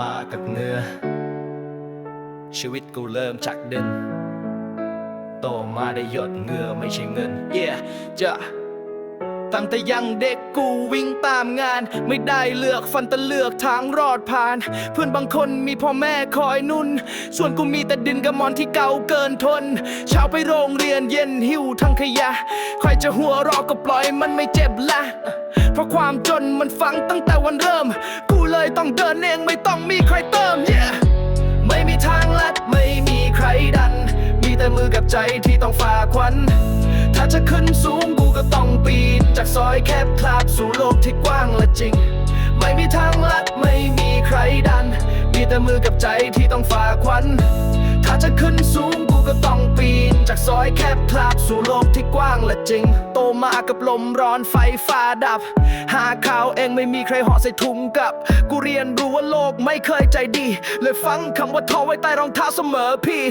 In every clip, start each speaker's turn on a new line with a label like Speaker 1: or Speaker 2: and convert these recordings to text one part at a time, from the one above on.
Speaker 1: มากับเนื้อ ชีวิตกูเริ่มจากดิน โตมาได้หยดเงื่อไม่ใช่เงิน yeah จะ ตั้งแต่ยังเด็กกูวิ่งตามงาน ไม่ได้เลือกฟันแต่เลือกทางรอดผ่าน เพื่อนบางคนมีพ่อแม่คอยนุ่น ส่วนกูมีแต่ดินกับหมอนที่เก่าเกินทน เช้าไปโรงเรียนเย็นหิวทั้งขยะใครจะหัวราะก็ปล่อยมันไม่เจ็บละเพราะความจนมันฝังตั้งแต่วันเริ่ม กูเลยต้องเดินเองไม่ต้องมีใครเติม yeah ไม่มีทางลัดไม่มีใครดัน มีแต่มือกับใจที่ต้องฝ่าควัน ถ้าจะขึ้นสูงกูก็ต้องปีน จากซอยแคบคลาบสู่โลกที่กว้างและจริง ไม่มีทางลัดไม่มีใครดัน มีแต่มือกับใจที่ต้องฝ่าควัน ถ้าจะขึ้นสูงกูก็ต้องปีน จากซอยแคบคลาบสู่โลกที่กว้างและจริง โตมากับลมร้อนไฟฟ้าดับ หาข่าวเองไม่มีใครห่อใส่ถุงกับ กูเรียนรู้ว่าโลกไม่เคยใจดี เลยฟังคำว่าท้อไว้ใต้รองเท้าเสมอพี่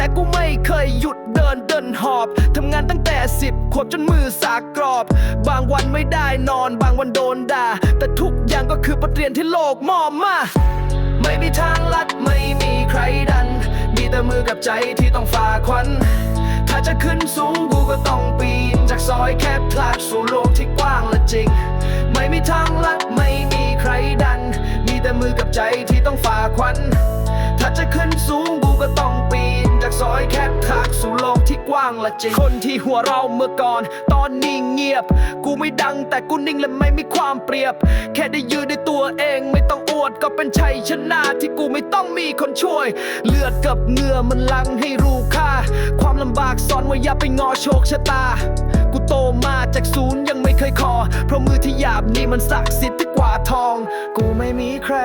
Speaker 1: แต่กูไม่เคยหยุดเดินเดินหอบ ทำงานตั้งแต่สิบขวบจนมือสากกรอบ บางวันไม่ได้นอน บางวันโดนด่า แต่ทุกอย่างก็คือบทเรียนที่โลกมอบมา ไม่มีทางลัดไม่มีใครดัน มีแต่มือกับใจที่ต้องฝ่าควัน ถ้าจะขึ้นสูงกูก็ต้องปีน จากซอยแคบพลาดสู่โลกที่กว้างและจริง ไม่มีทางลัดไม่มีใครดัน มีแต่มือกับใจที่ต้องฝ่าควัน ถ้าจะขึ้นสูงกูก็ต้อง จากซอยแคบคากสู่โลกที่กว้างละจริงคนที่หัวเราเมื่อก่อน ตอนนี้เงียบ กูไม่ดังแต่กูนิ่งและไม่มีความเปรียบ แค่ได้ยืนในตัวเองไม่ต้องอวดก็เป็นชัยชนะที่กูไม่ต้องมีคนช่วย เลือดกับเหงื่อมันลังให้รู้ค่า ความลำบากสอนว่าอย่าไปงอโชคชะตา กูโตมาจากศูนย์ยังไม่เคยขอ เพราะมือที่หยาบนี้มันศักดิ์สิทธิ์าทอง กูไม่มีใคร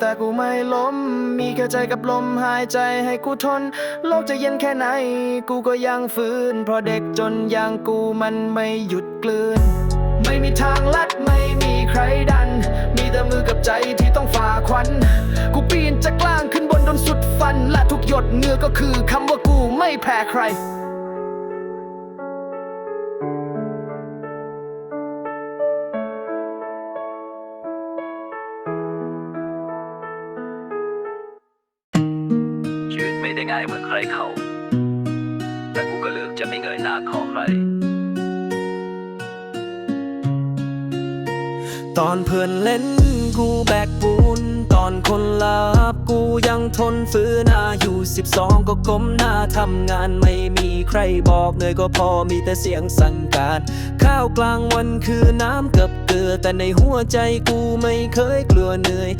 Speaker 1: แต่กูไม่ล้ม มีแค่ใจกับลมหายใจให้กูทน โลกจะเย็นแค่ไหน กูก็ยังฝืนเพราะเด็กจนอย่างกูมันไม่หยุดกลืน ไม่มีทางลัดไม่มีใครดัน มีแต่มือกับใจที่ต้องฝ่าควัน กูปีนจากล่างขึ้นบนจนสุดฟัน และทุกหยดเหงื่อก็คือคำว่ากูไม่แพ้ใคร
Speaker 2: ง่ายเหมือนใครเขา แต่กูก็เลือกจะไม่เงยหน้าขอใคร
Speaker 3: ตอนเพื่อนเล่นกูแบกปูน ตอนคนลาบกูยังทนฝืนอายุสิบสองก็ก้มหน้าทำงานไม่มีใครบอกเหนื่อยก็พอมีแต่เสียงสั่งการ ข้าวกลางวันคือน้ำกับเกลือ แต่ในหัวใจกูไม่เคยกลัวเหนื่อย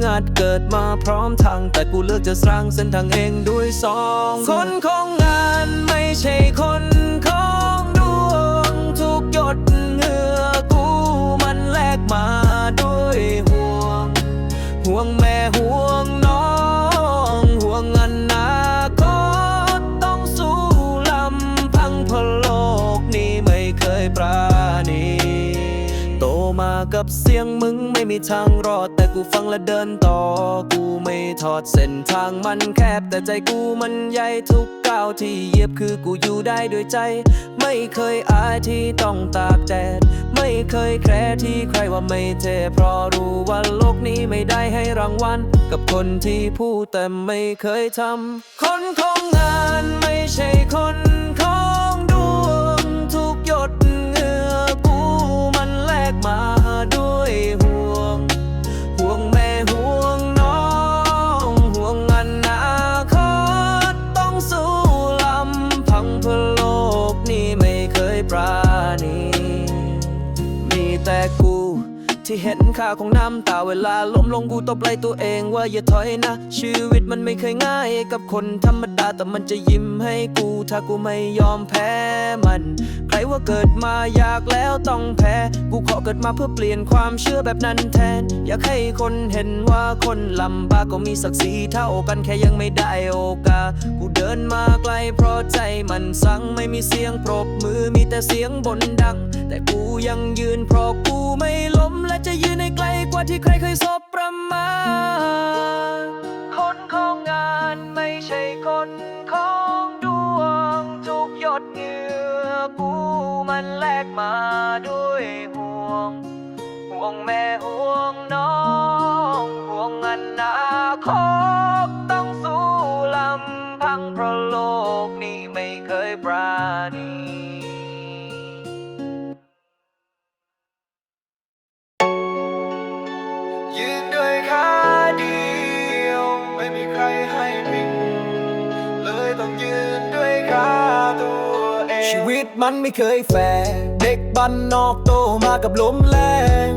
Speaker 3: งอาจเกิดมาพร้อมทาง แต่กูเลือกจะสร้างเส้นทางเองด้วยสองคนของงานไม่ใช่คนของดวง ทุกหยดเหงื่อกูมันแลกมาด้วยห่วง ห่วงแม่ห่วงน้อง ห่วงอนาคตต้องสู้ลำพังเพราะโลกนี้ไม่เคยปราณีโตมากับเสียงมึงไม่มีทางรอด กูฟังและเดินต่อ กูไม่ทอดเส้นทางมันแคบ แต่ใจกูมันใหญ่ทุกก้าวที่เหยียบคือกูอยู่ได้ด้วยใจ ไม่เคยอายที่ต้องตากแดดไม่เคยแคร์ที่ใครว่าไม่เทเพราะรู้ว่าโลกนี้ไม่ได้ให้รางวัล กับคนที่พูดแต่ไม่เคยทำคนของงานไม่ใช่คน ปราณี มีแต่กู ที่เห็นค่าของน้ำตาเวลาล้มลงกูตบไหล่ตัวเองว่าอย่าถอยนะ ชีวิตมันไม่เคยง่ายกับคนธรรมดาแต่มันจะยิ้มให้กู ถ้ากูไม่ยอมแพ้มัน ว่าเกิดมาอยากแล้วต้องแพ้ กูขอเกิดมาเพื่อเปลี่ยนความเชื่อแบบนั้นแทน อยากให้คนเห็นว่าคนลำบากก็มีศักดิ์ศรีเท่ากันแค่ยังไม่ได้โอกาส กูเดินมาไกลเพราะใจมันสั่งไม่มีเสียงปรบมือมีแต่เสียงบนดัง แต่กูยังยืนเพราะกูไม่ล้มและจะยืนให้ไกลกว่าที่ใครเคยสบประมาทคนของงานไม่ใช่คน นแลกมาด้วยห่วง ห่วงแม่ห่วงน้อง ห่วงอนาคตต้องสู้ลำพังเพราะโลกนี้ไม่เคยปราณี
Speaker 4: มัน
Speaker 3: ไม่เคยแฟร์เด็กบ้านนอกโตมากับลมแรง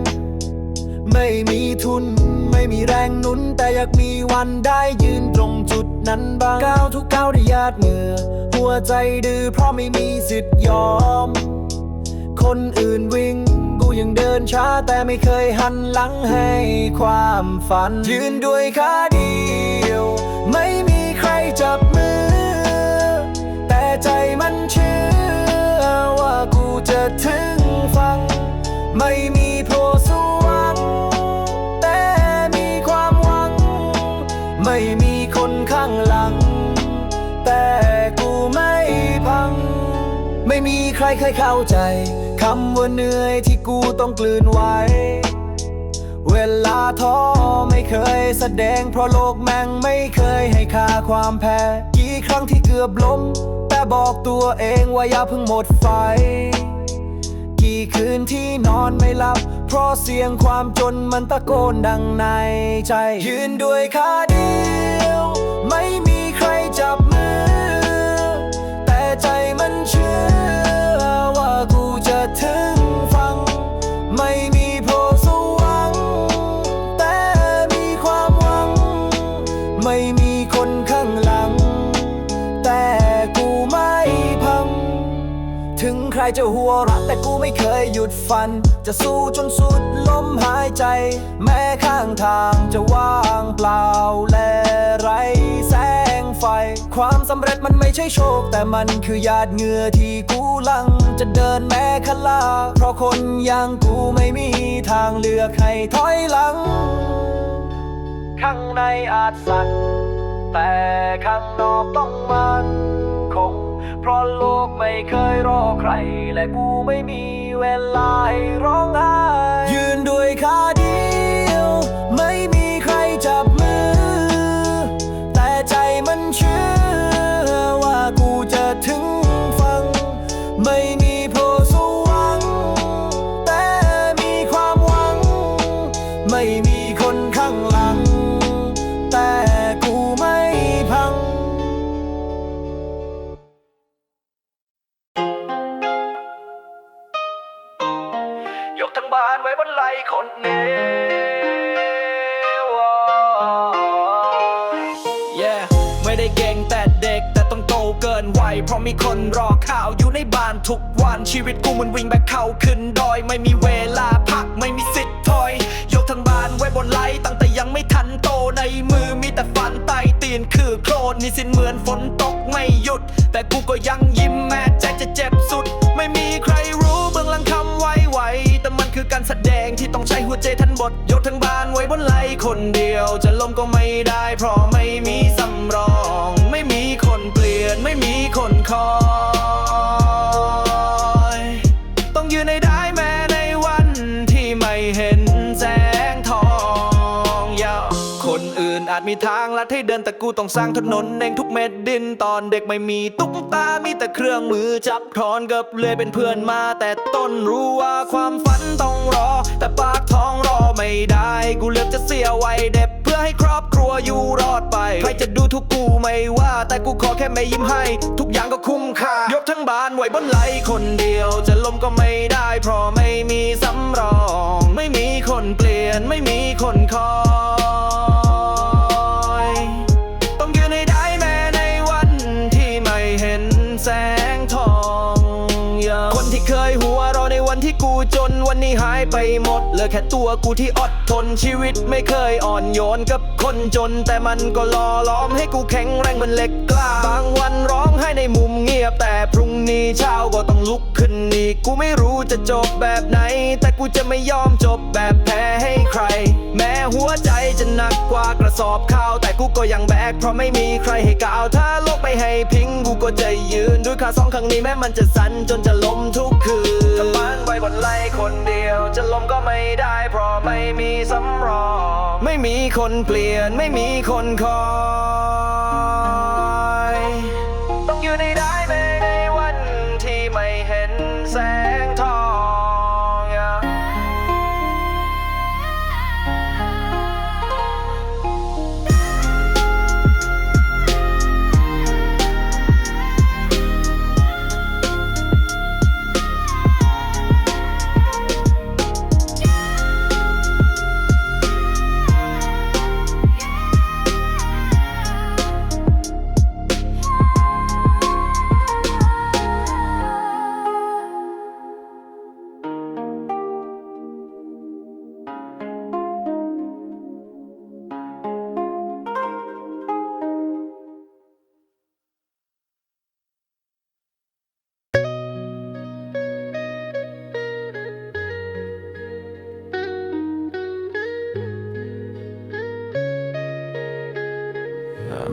Speaker 3: ไม่มีทุนไม่มีแรงหนุน แต่อยากมีวันได้ยืนตรงจุดนั้นบ้างก้าวทุกก้าวได้ยาดเหงื่อหัวใจดื้อเพราะไม่มีสิทธิ์ยอม คนอื่นวิ่งกูยังเดินช้าแต่ไม่เคยหันหลังให้ความฝัน ยืนด้วยขาดี เคยเข้าใจคำว่าเหนื่อยที่กูต้องกลืนไว้ เวลาท้อไม่เคยแสดงเพราะโลกแม่งไม่เคยให้ค่าความแพ้ กี่ครั้งที่เกือบล้มแต่บอกตัวเองว่าอย่าเพิ่งหมดไฟ กี่คืนที่นอนไม่หลับ เพราะเสียงความจนมันตะโกนดังในใจ ยืนด้วยขาเดี รจะหัวเรักแต่กูไม่เคยหยุดฝัน จะสู้จนสุดลมหายใจ แม้ข้างทางจะว่างเปล่าและไร้แสงไฟ ความสำเร็จมันไม่ใช่โชค แต่มันคือหยาดเหงื่อที่กูลัง จะเดินแม้ขลา เพราะคนอย่างกูไม่มีทางเลือกให้ถอยหลัง ข้างในอาจสั่นแต่ข้างนอกต้องมัน เพราะโลกไม่เคยรอใคร และกูไม่มีเวลาให้ร้องไห้ ชีวิตกูมั
Speaker 4: นวิ่
Speaker 3: งแบบเขาขึ้นดอย ไม่มีเวลาพักไม่มีสิทธิ์ถอย ยกทั้งบ้านไว้บนไหลตั้งแต่ยังไม่ทันโตในมือมีแต่ฟันไตตีนคือโคลนนี่สินเหมือนฝนตกไม่หยุด แต่กูก็ยังยิ้มแม้ใจจะเจ็บสุด ไม่มีใครรู้เบื้องหลังคำไว้ไวแต่มันคือการแสดงที่ต้องใช้หัวใจทันบทยกทั้งบ้านไว้บนไหลคนเดียว จะล้มก็ไม่ได้ เพราะไม่มีสำรอง ไม่มีคนเปลี่ยนไม่มีคนคอย มีทางลัดให้เดินแต่กูต้องสร้างถนนเองทุกเม็ดดินตอนเด็กไม่มีตุ๊กตา มีแต่เครื่องมือจับคอนกับเลยเป็นเพื่อนมา แต่ต้นรู้ว่าความฝันต้องรอ แต่ปากท้องรอไม่ได้ กูเลือกจะเสียไว้เด็บเพื่อให้ครอบครัวอยู่รอดไป ใครจะดูทุกกูไม่ว่า แต่กูขอแค่ไม่ยิ้มให้ ทุกอย่างก็คุ้มค่ายกทั้งบ้านไว้บนไหลคนเดียว จะล้มก็ไม่ได้ เพราะไม่มีสำรอง ไม่มีคนเปลี่ยนไม่มีคนคอยายไปหมดเหลือแค่ตัวกูที่อดทนชีวิตไม่เคยอ่อนโยนกับคนจน แต่มันก็หล่อล้อมให้กูแข็งแรงเหมือนเหล็กกล้าบางวันร้องไห้ในมุมเงียบแต่พรุ่งนี้เช้าก็ต้องลุกขึ้นอีกกูไม่รู้จะจบแบบไหน แต่กูจะไม่ยอมจบแบบแพ้ให้ใคร แม้หัวใจจะหนักกว่ากระสอบข้าวแต่กูก็ยังแบกเพราะไม่มีใครให้กล่าวถ้าโลกไม่ให้พิงกูก็จะยืนด้วยขาสองข้างนี้แม้มันจะสั่นจนจะล้มทุกคืน บบ้านไว้บนไหลคนเดียว จะล้มก็ไม่ได้ เพราะไม่มีสำรอง
Speaker 4: ไม่มีคนเปลี่ยนไม่มีคนคอย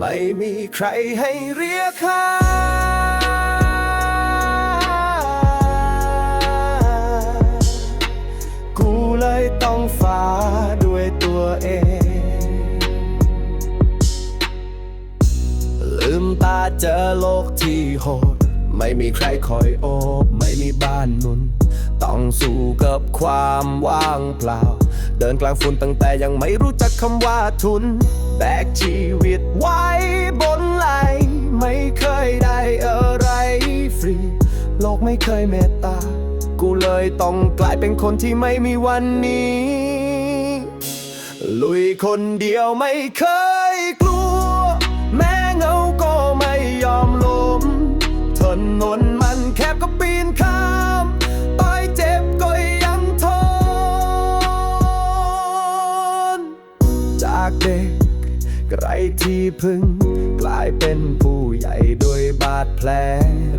Speaker 4: ไม่มีใครให้เรียกค่ากูเลยต้องฝ่าด้วยตัวเอง ลืมตาเจอโลกที่โหด ไม่มีใครคอยโอบไม่มีบ้านนุน ต้องสู้กับความว่างเปล่า เดินกลางฝุ่นตั้งแต่ยังไม่รู้จักคำว่าทุน แบกชีวิตไว้บนไหลไม่เคยได้อะไรฟรี โลกไม่เคยเมตตา กูเลยต้องกลายเป็นคนที่ไม่มีวันนี้ ลุยคนเดียวไม่เคยกลัว แม้เงาก็ไม่ยอมล้มถนนมันแคบก็ปีนข้ามต่อยเจ็บก็ยังทน จากเด็ก ไรที่พึ่ง กลายเป็นผู้ใหญ่ด้วยบาดแผล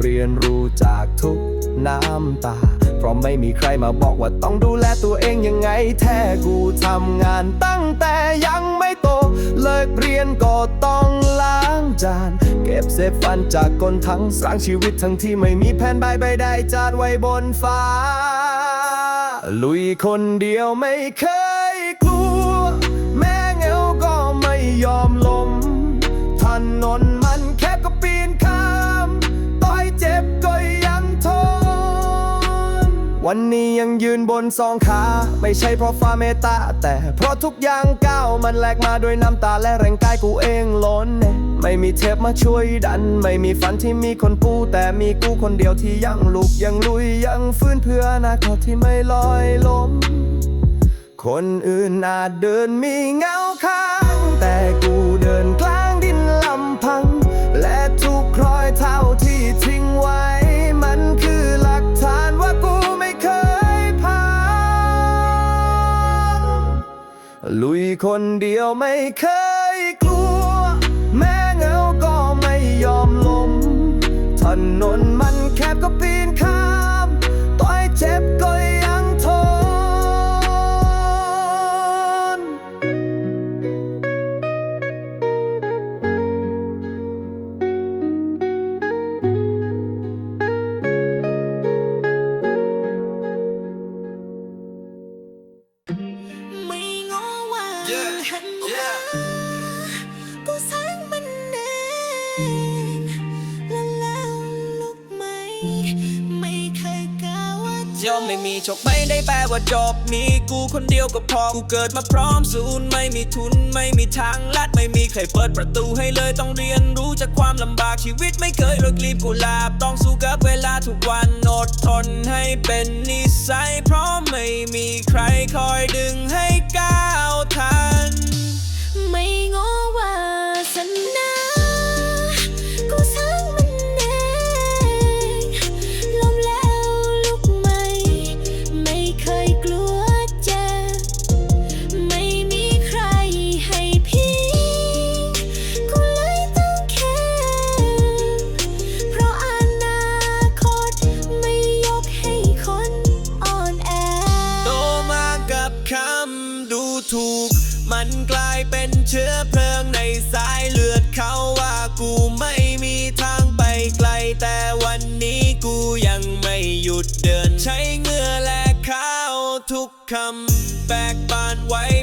Speaker 4: เรียนรู้จากทุกน้ำตา เพราะไม่มีใครมาบอกว่าต้องดูแลตัวเองยังไง แท้กูทำงานตั้งแต่ยังไม่โต เลิกเรียนก็ต้องล้างจาน เก็บเศษฟันจากก้นทั้งสร้างชีวิตทั้งที่ไม่มีแผนใบใบใดจาดไว้บนฟ้า ลุยคนเดียวไม่เคย วันนี้ยังยืนบนสองขา ไม่ใช่เพราะฟ้าเมตตา แต่เพราะทุกอย่างก้าวมันแลกมาด้วยน้ำตาและแรงกายกูเองล้น ไม่มีเทปมาช่วยดัน ไม่มีฝันที่มีคนปูแต่มีกูคนเดียวที่ยังลุกยังลุยยังฟื้นเพื่ออนาคตที่ไม่ลอยล้มคนอื่นอาจเดินมีเงาข้างแต่กู คนเดียวไม่เคยกลัว แม้เงาก็ไม่ยอมล้มถนนมันแคบก็ปีนข้ามต่อยเจ็บ
Speaker 5: จ
Speaker 3: บมีกูคนเดียวก็พอ กูเกิดมาพร้อมศูนย์ไม่มีทุนไม่มีทางลัดไม่มีใครเปิดประตูให้เลยต้องเรียนรู้จากความลำบากชีวิตไม่เคยเลิกรีบกูลาบ ต้องสู้กับเวลาทุกวันอดทนให้เป็นนิสัยเพราะไม่มีใครคอยดึงให้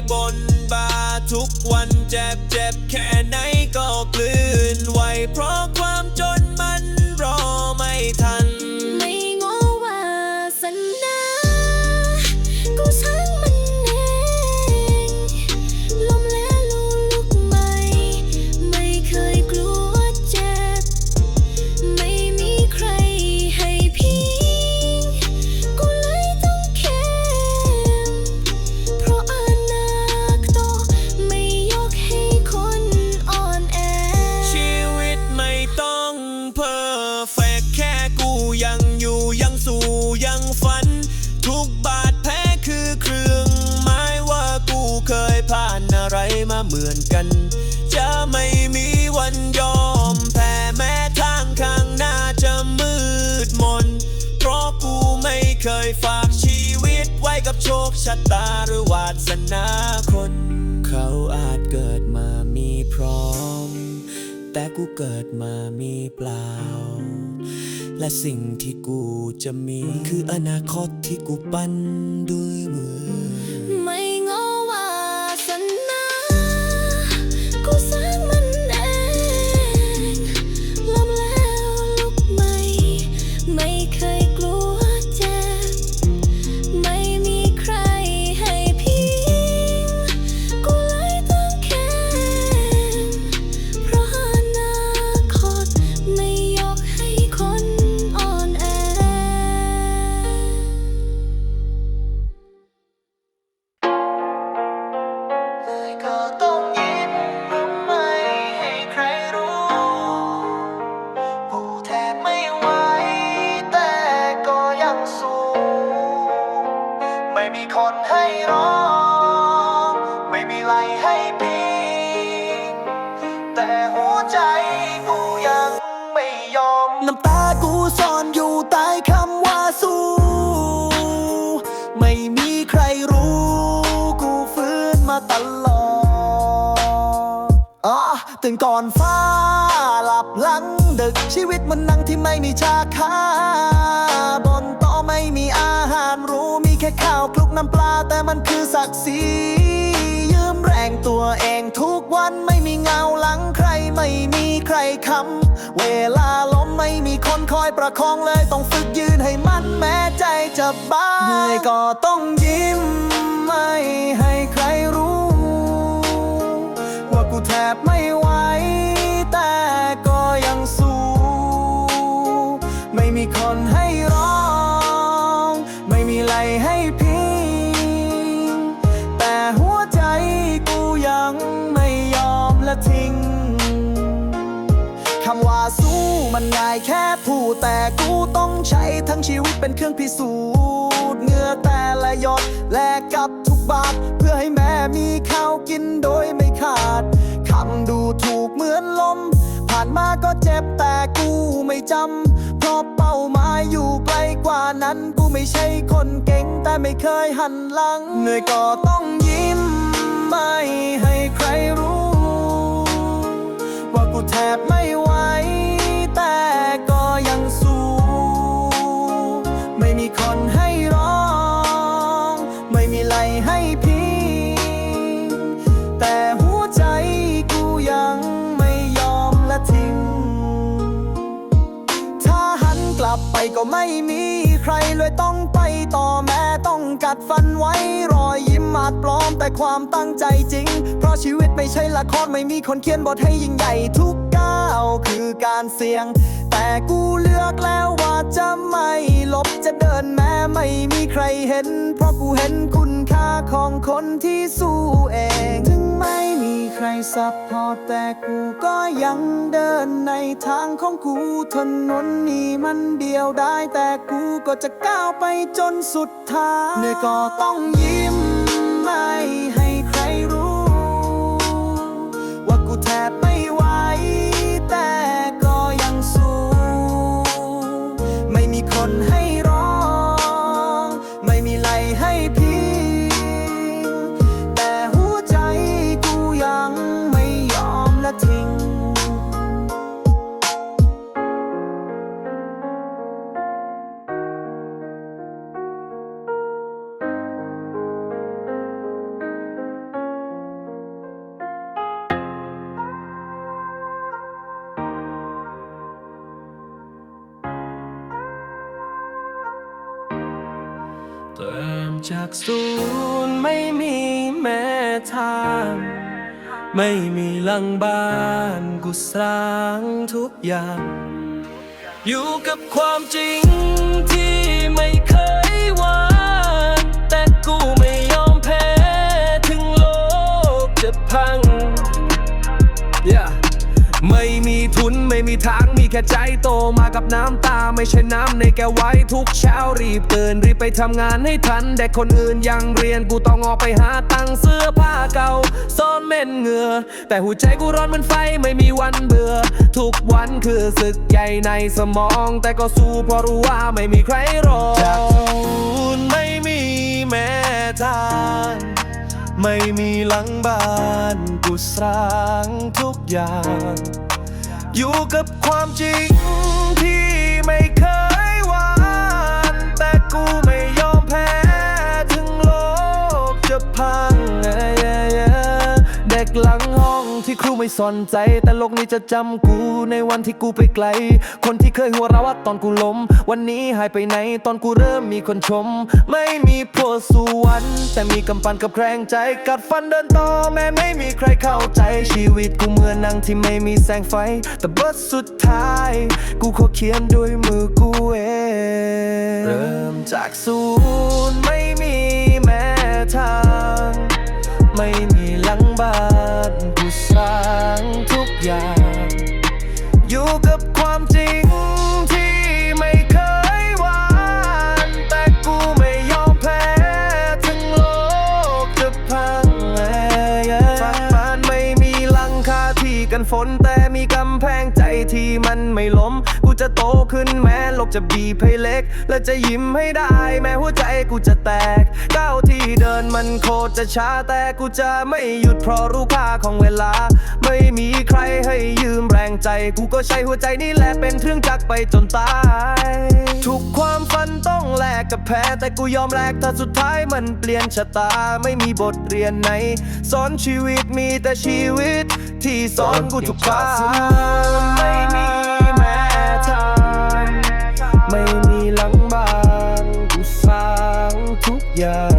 Speaker 5: บก
Speaker 3: บานบา
Speaker 6: ทุกวันเจ็บเจ็บแค่ไหนก็กลืนไห
Speaker 5: วเพราะค
Speaker 6: วาม ยฝากชีวิตไว้กับโชคชะตาหรือวาสนาคน เขาอาจเกิดมามีพร้อม แต่กูเกิดมามีเปล่า และสิ่งที่กูจะมีคืออนาคตที่กูปั้นด้วยมือ
Speaker 5: ไม่โง่ว่าสนา กูสร้าง ตื่นก่อน
Speaker 3: ฟ้าหลับหลังดึกชีวิตมันนั่งที่ไม่มีชาคาบนโต๊ะไม่มีอาหารรู้มีแค่ข้าวคลุกน้ำปลาแต่มันคือศักดิ์ศรียืมแรงตัวเองทุกวันไม่มีเงาหลังใครไม่มีใครคำเวลาล้มไม่มีคนคอยประคองเลยต้องฝึกยืนให้มันแม้ใจจะบ้าเหนื่อยก็ต้องยิ้มไม่ให้ใครรู้ บไม่ไหว แต่ก็ยังสู้ ไม่มีคนให้ร้อง ไม่มีไหลให้พิง แต่หัวใจกูยังไม่ยอมละทิ้ง คำว่าสู้มันง่ายแค่พูดแต่กูต้องใช้ทั้งชีวิตเป็นเครื่องพิสูจน์เหงื่อแต่ละหยดแลกกับทุกบาทเพื่อให้แม่มีข้าวกินโดยไม่ขาดำดูถูกเหมือนลม ผ่านมาก็เจ็บแต่กูไม่จำ เพราะเป้าหมายอยู่ไกลกว่านั้น กูไม่ใช่คนเก่งแต่ไม่เคยหันหลังเหนื่อยก็ต้องยิ้ม ไม่ให้ใครรู้ ว่ากูแทบไม่ไหวแต่ ก็ไม่มีใครเลยต้องไปต่อแม้ต้องกัดฟันไว้ รอยยิ้มอาจปลอมแต่ความตั้งใจจริง เพราะชีวิตไม่ใช่ละครไม่มีคนเขียนบทให้ยิ่งใหญ่ทุกก้าวคือการเสี่ยง แต่กูเลือกแล้วว่าจะไม่ลบจะเดินแม้ไม่มีใครเห็น เพราะกูเห็นคุณาของคนที่สู้เอง ถึงไม่มีใครซับพอร์ตแต่กูก็ยังเดินในทางของกูถนนนี้มันเดียวได้แต่กูก็จะก้าวไปจนสุดทางเหนื่อยก็ต้องยิ้มไม่ จา
Speaker 4: กศูนย์ไม่มีแม้ทาง ไม่มีหลังบ้านกูสร้างทุกอย่าง อยู่กับความจริงที่ไม่เคยวานแต่กูไม่ยอมแพ้ถึงโลกจะพัง นไม่มีทางมีแค่ใจโตมากับน้ำตา ไม่ใช่น้ำในแก้วไว้ทุกเช้ารีบตื่นรีบไปทำงานให้ทัน แต่คนอื่นยังเรียนกูต้องออกไปหาตังเสื้อผ้าเก่าซ่อนเม็นเหงื่อ แต่หัวใจกูร้อนเหมันไฟไม่มีวันเบื่อ ทุกวันคือศึกใหญ่ในสมอง แต่ก็สู้เพราะรู้ว่าไม่มีใครรอจากศูนย์ไม่มีแม้ทางไม่มีหลังบ้านกูสร้างทุกอย่าง อยู่กับความจริงที่ไม่เคยหวานแต่กูไม่ยอมแพ้ ถึงโลกจะพังเด็กหลัง ครูไม่สนใจ แต่โลกนี้จะจำกูในวันที่กูไปไกล คนที่เคยหัวเราะตอนกูล้ม วันนี้หายไปไหนตอนกูเริ่มมีคนชม ไม่มีพวสวรรค์แต่มีกำปั้นกับแรงใจ กัดฟันเดินต่อแม้ไม่มีใครเข้าใจชีวิตกูเหมือนหนังที่ไม่มีแสงไฟ แต่บทสุดท้าย กูขอเขียนด้วยมือกูเองเริ่มจากศูนย์ไม่มีแม้ทาง ไม่ล้ม กูจะโตขึ้นแม้โลกจะบีบให้เล็ก และจะยิ้มให้ได้ แม้หัวใจกูจะแตกก้าวที่เดินมันโคตรจะช้าแต่กูจะไม่หยุดเพราะรู้ค่าของเวลา ไม่มีใครให้ยืมแรงใจ กูก็ใช้หัวใจนี่แหละเป็นเครื่องจักรไปจนตาย ทุกความฝันต้องแลกกับแพ้แต่กูยอมแลกถ้าสุดท้ายมันเปลี่ยนชะตาไม่มีบทเรียนไหนสอนชีวิตมีแต่ชีวิต ที่สอนกูทุกครั้งไม่มี ทุ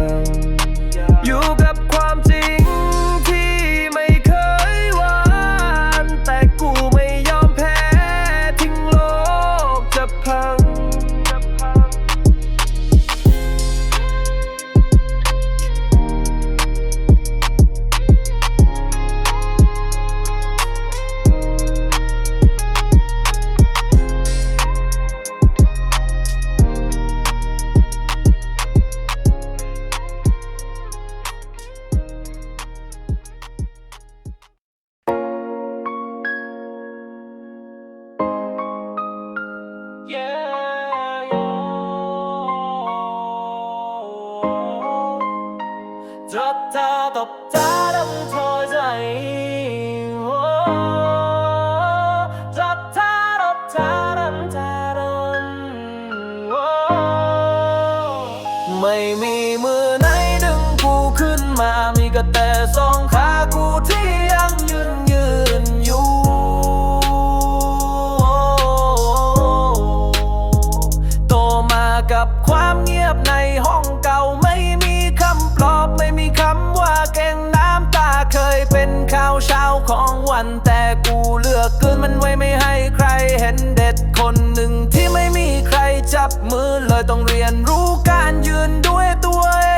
Speaker 4: กับความเงียบในห้องเก่าไม่มีคำปลอบไม่มีคำว่าเก่งน้ำตาเคยเป็นข่าวเช้าของวันแต่กูเลือกเกินมันไว้ไม่ให้ใครเห็นเด็ดคนหนึ่งที่ไม่มีใครจับมือเลยต้องเรียนรู้การยืนด้วยตัวเอ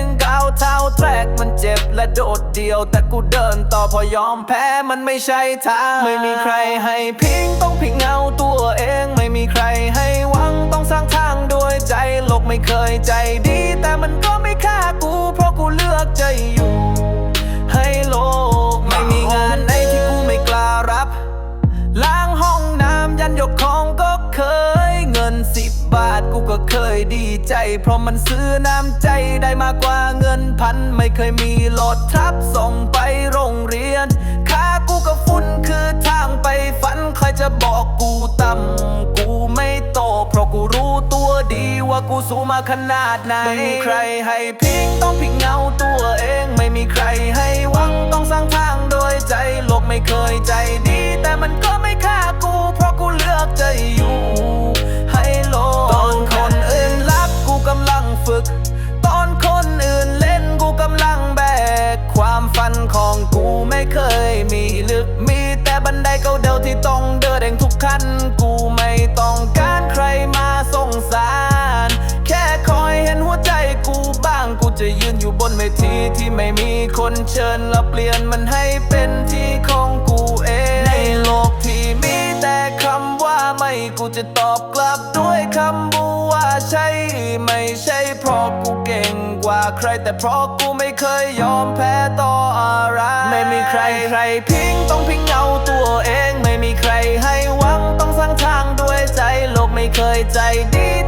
Speaker 4: งก้าวเท้าแทรกมันเจ็บและโดดเดียว แต่กูเดินต่อพอยอมแพ้มันไม่ใช่ทางไม่มีใครให้พิงต้องพิงเอาตัวเอง ไม่มีใครให้หวัง ต้องสร้างทางด้วยใจโลกไม่เคยใจดี แต่มันก็ไม่ฆ่ากู เพราะกูเลือกจะอยู่ ให้โลกไม่มีงานไหนที่กูไม่กล้ารับ ล้างห้องน้ำยันยกของก็เคย เงินสิบบาทกูก็เคยดีใจ เพราะมันซื้อน้ำใจได้มากกว่าเงินพัน ไม่เคยมีรถทับส่งไปโรงเรียนค่ากูก็ฝุ่นคือทางไปฝันใครจะบอกกูต่ำกู กูรู้ตัวดีว่ากูสูมาขนาดไหน ไม่มีใครให้พิงต้องพิงเงาตัวเอง ไม่มีใครให้หวังต้องสร้างทางโดยใจโลกไม่เคยใจดี แต่มันก็ไม่ฆ่ากู เพราะกูเลือกจะอยู่ ให้โลกตอนคนอื่นรับกูกำลังฝึก ตอนคนอื่นเล่นกูกำลังแบก ความฝันของกูไม่เคยมีลึกมีแต่บันไดเก้าเดียวที่ต้องเดินเองทุกขั้นกู ทีที่ไม่มีคนเชิญแล้วเปลี่ยนมันให้เป็นที่ของกูเองในโลกที่มีแต่คำว่าไม่กูจะตอบกลับด้วยคำบูว่าใช่ไม่ใช่เพราะกูเก่งกว่าใคร แต่เพราะกูไม่เคยยอมแพ้ต่ออะไร ไม่มีใครใครพิงต้องพิงเอาตัวเอง ไม่มีใครให้หวังต้องสร้างทางด้วยใจโลกไม่เคยใจดี